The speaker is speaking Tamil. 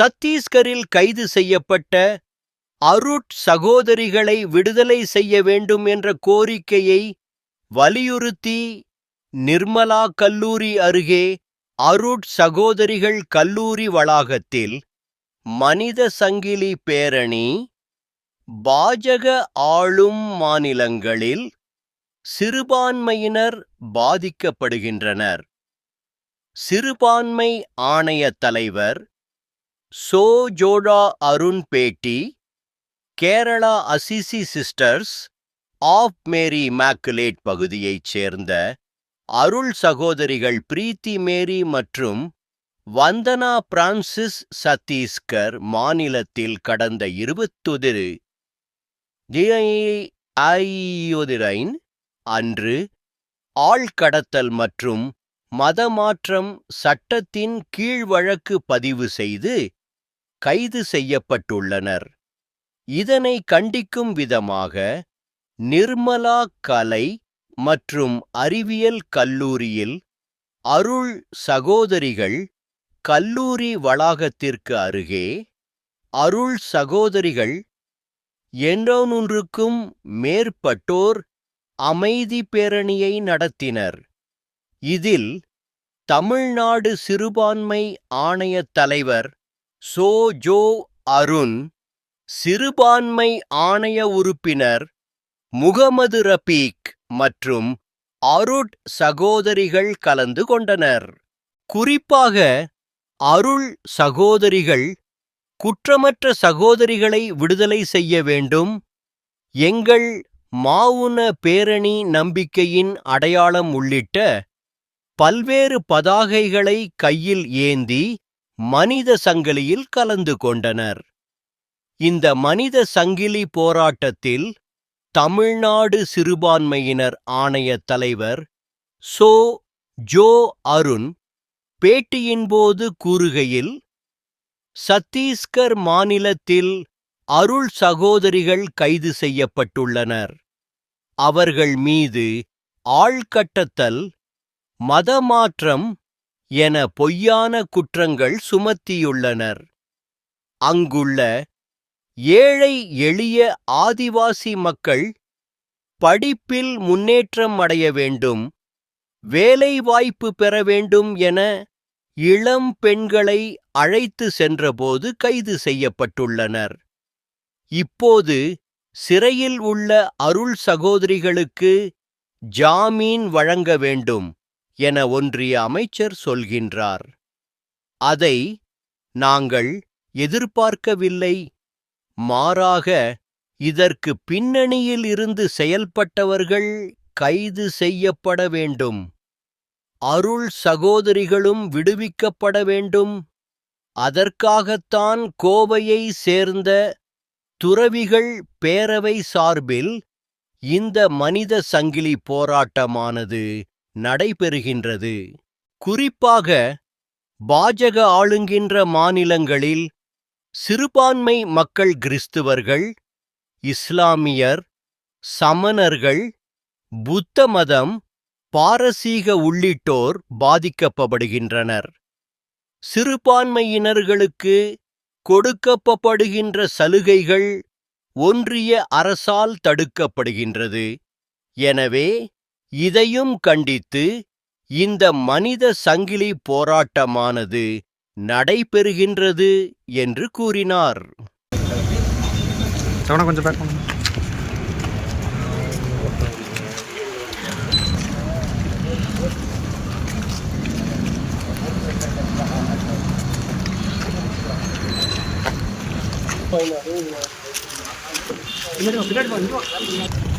சத்தீஸ்கரில் கைது செய்யப்பட்ட அருட் சகோதரிகளை விடுதலை செய்ய வேண்டும் என்ற கோரிக்கையை வலியுறுத்தி நிர்மலா கல்லூரி அருகே அருட் சகோதரிகள் கல்லூரி வளாகத்தில் மனித சங்கிலி பேரணி பாஜக ஆளும் மாநிலங்களில் சிறுபான்மையினர் பாதிக்கப்படுகின்றனர். சிறுபான்மை ஆணையத் தலைவர் சோ ஜோடா அருண் பேட்டி Kerala Assisi sisters of Mary immaculate பகுதியைச் சேர்ந்த அருள் சகோதரிகள் பிரீத்தி மேரி மற்றும் வந்தனா பிரான்சிஸ் சத்தீஸ்கர் மாநிலத்தில் கடந்த இருபத்தொதிரு ஐயோதிரைன் அன்று ஆள்கடத்தல் மற்றும் மதமாற்றம் சட்டத்தின் கீழ் வழக்கு பதிவு செய்து கைது செய்யப்பட்டுள்ளனர். இதனை கண்டிக்கும் விதமாக நிர்மலா கலை மற்றும் அறிவியல் கல்லூரியில் அருள் சகோதரிகள் கல்லூரி வளாகத்திற்கு அருகே அருள் சகோதரிகள் என்றொன்றுக்கும் மேற்பட்டோர் அமைதி பேரணியை நடத்தினர். இதில் தமிழ்நாடு சிறுபான்மை ஆணையத் தலைவர் சோ ஜோ அருண் சிறுபான்மை ஆணைய உறுப்பினர் முகமது ரபீக் மற்றும் அருட் சகோதரிகள் கலந்து கொண்டனர். குறிப்பாக அருள் சகோதரிகள் குற்றமற்ற சகோதரிகளை விடுதலை செய்ய வேண்டும் எங்கள் மாவுன பேரணி நம்பிக்கையின் அடையாளம் உள்ளிட்ட பல்வேறு பதாகைகளை கையில் ஏந்தி மனித சங்கிலியில் கலந்து கொண்டனர். இந்த மனித சங்கிலி போராட்டத்தில் தமிழ்நாடு சிறுபான்மையினர் ஆணைய தலைவர் சோ ஜோ அருண் பேட்டியின்போது கூறுகையில் சத்தீஸ்கர் மாநிலத்தில் அருள் சகோதரிகள் கைது செய்யப்பட்டுள்ளனர். அவர்கள் மீது ஆள்கட்டத்தல் மதமாற்றம் என பொய்யான குற்றங்கள் சுமத்தியுள்ளனர். அங்குள்ள ஏழை எளிய ஆதிவாசி மக்கள் படிப்பில் முன்னேற்றம் அடைய வேண்டும் வேலைவாய்ப்பு பெற வேண்டும் என இளம் பெண்களை அழைத்து சென்றபோது கைது செய்யப்பட்டுள்ளனர். இப்போது சிறையில் உள்ள அருள் சகோதரிகளுக்கு ஜாமீன் வழங்க வேண்டும். என ஒன்றிய அமைச்சர் சொல்கின்றார். அதை நாங்கள் எதிர்பார்க்கவில்லை. மாறாக இதற்கு பின்னணியில் இருந்து செயல்பட்டவர்கள் கைது செய்யப்பட வேண்டும். அருள் சகோதரிகளும் விடுவிக்கப்பட வேண்டும். அதற்காகத்தான் கோவையை சேர்ந்த துறவிகள் பேரவை சார்பில் இந்த மனித சங்கிலி போராட்டமானது. நடைபெறுகின்றது. குறிப்பாக பாஜக ஆளுகின்ற மாநிலங்களில் சிறுபான்மை மக்கள் கிறிஸ்துவர்கள் இஸ்லாமியர் சமணர்கள் புத்த மதம் பாரசீக உள்ளிட்டோர் பாதிக்கப்படுகின்றனர் சிறுபான்மையினர்களுக்கு கொடுக்கப்படுகின்ற சலுகைகள் ஒன்றிய அரசால் தடுக்கப்படுகின்றது. எனவே இதையும் கண்டித்து இந்த மனித சங்கிலி போராட்டமானது நடைபெறுகின்றது என்று கூறினார். சவனா கொஞ்சம் பேக் பண்ணுங்க பின்னாடி